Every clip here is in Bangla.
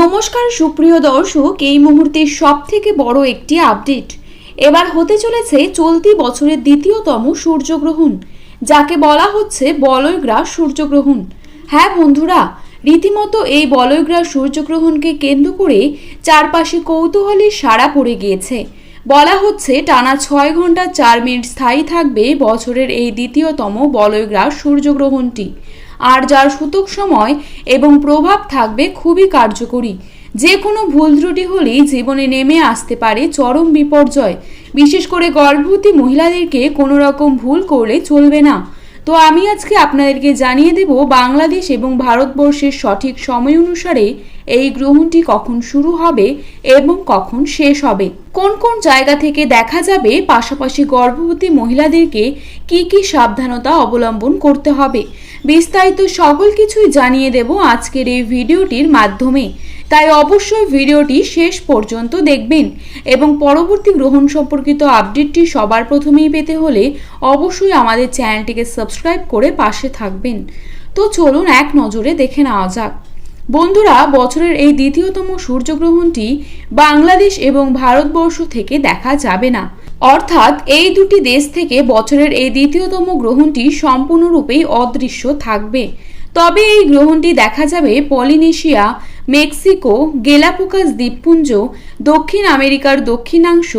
নমস্কার, সুপ্রিয় দর্শক, এই মুহূর্তে সব থেকে বড় একটি আপডেট। এবার হতে চলেছে চলতি বছরের দ্বিতীয়তম সূর্যগ্রহণ, যাকে বলা হচ্ছে বলয়গ্রাস সূর্যগ্রহণ। হ্যাঁ বন্ধুরা, রীতিমতো এই বলয়গ্রাস সূর্যগ্রহণকে কেন্দ্র করে চারপাশে কৌতূহলের সাড়া পড়ে গিয়েছে। বলা হচ্ছে টানা ছয় ঘণ্টা চার মিনিট স্থায়ী থাকবে বছরের এই দ্বিতীয়তম বলয়গ্রাস সূর্যগ্রহণটি। আর যার সুতক সময় এবং প্রভাব থাকবে খুবই কার্যকরী। যে কোনো ভুল ত্রুটি হলেই জীবনে নেমে আসতে পারে চরম বিপর্যয়। বিশেষ করে গর্ভবতী মহিলাদেরকে কোনো রকম ভুল করলে চলবে না। তো আমি আজকে আপনাদেরকে জানিয়ে দেব বাংলাদেশ এবং ভারতবর্ষের সঠিক সময় অনুসারে এই গ্রহণটি কখন শুরু হবে এবং কখন শেষ হবে? কোন কোন জায়গা থেকে দেখা যাবে? পাশাপাশি গর্ভবতী মহিলাদেরকে কি কি সাবধানতা অবলম্বন করতে হবে? বিস্তারিত সকল কিছুই জানিয়ে দেব আজকের এই ভিডিওটির মাধ্যমে। তাই অবশ্যই ভিডিওটি শেষ পর্যন্ত দেখবেন এবং পরবর্তী গ্রহণ সম্পর্কিত আপডেটটি সবার প্রথমেই পেতে হলে অবশ্যই আমাদের চ্যানেলটিকে সাবস্ক্রাইব করে পাশে থাকবেন। তো চলুন এক নজরে দেখে নেওয়া যাক। বন্ধুরা, বছরের এই দ্বিতীয়তম সূর্যগ্রহণটি বাংলাদেশ এবং ভারতবর্ষ থেকে দেখা যাবে না। অর্থাৎ এই দুটি দেশ থেকে বছরের এই দ্বিতীয়তম গ্রহণটি সম্পূর্ণরূপেই অদৃশ্য থাকবে। তবে এই গ্রহণটি দেখা যাবে পলিনেশিয়া, মেক্সিকো, গেলাপোকাস দ্বীপপুঞ্জ, দক্ষিণ আমেরিকার দক্ষিণাংশ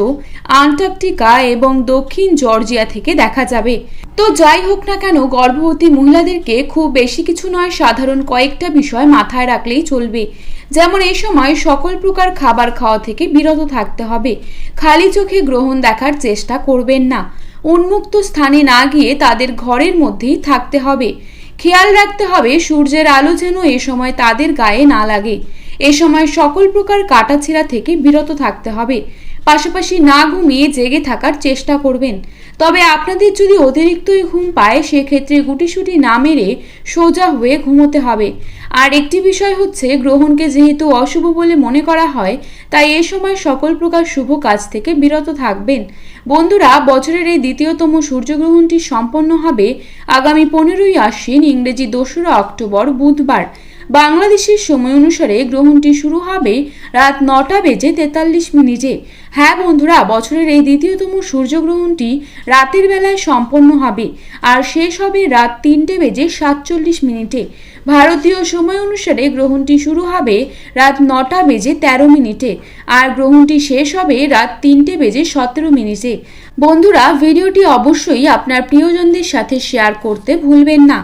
আন্টার্কটিকা এবং দক্ষিণ জর্জিয়া থেকে দেখা যাবে। তো যাই হোক না কেন, গর্ভবতী মহিলাদেরকে খুব বেশি কিছু নয়, সাধারণ কয়েকটা বিষয় মাথায় রাখলেই চলবে। যেমন এই সময় সকল প্রকার খাবার খাওয়া থেকে বিরত থাকতে হবে। খালি চোখে গ্রহণ দেখার চেষ্টা করবেন না। উন্মুক্ত স্থানে না গিয়ে তাদের ঘরের মধ্যেই থাকতে হবে। খেয়াল রাখতে হবে, সূর্যের আলো যেন এ সময় তাদের গায়ে না লাগে। এ সময় সকল প্রকার কাটাছেঁড়া থেকে বিরত থাকতে হবে। পাশাপাশি না ঘুমিয়ে জেগে থাকার চেষ্টা করবেন। তবে আপনাদের যদি অতিরিক্তই ঘুম পায়, সেক্ষেত্রে গুটিসুটি না মেরে সোজা হয়ে ঘুমোতে হবে। আর একটি বিষয় হচ্ছে, গ্রহণকে যেহেতু অশুভ বলে মনে করা হয়, তাই এ সময় সকল প্রকার শুভ কাজ থেকে বিরত থাকবেন। বন্ধুরা, বছরের এই দ্বিতীয়তম সূর্যগ্রহণটি সম্পন্ন হবে আগামী পনেরোই আশ্বিন ইংরেজি দোসরা অক্টোবর বুধবার। বাংলাদেশের সময় অনুসারে গ্রহণটি শুরু হবে রাত নটা বেজে তেতাল্লিশ মিনিটে। হ্যাঁ বন্ধুরা, বছরের এই দ্বিতীয়তম সূর্যগ্রহণটি রাতের বেলায় সম্পন্ন হবে আর শেষ হবে রাত তিনটে বেজে সাতচল্লিশ মিনিটে। ভারতীয় সময় অনুসারে গ্রহণটি শুরু হবে রাত নটা বেজে তেরো মিনিটে আর গ্রহণটি শেষ হবে রাত তিনটে বেজে সতেরো মিনিটে। বন্ধুরা, ভিডিওটি অবশ্যই আপনার প্রিয়জনদের সাথে শেয়ার করতে ভুলবেন না।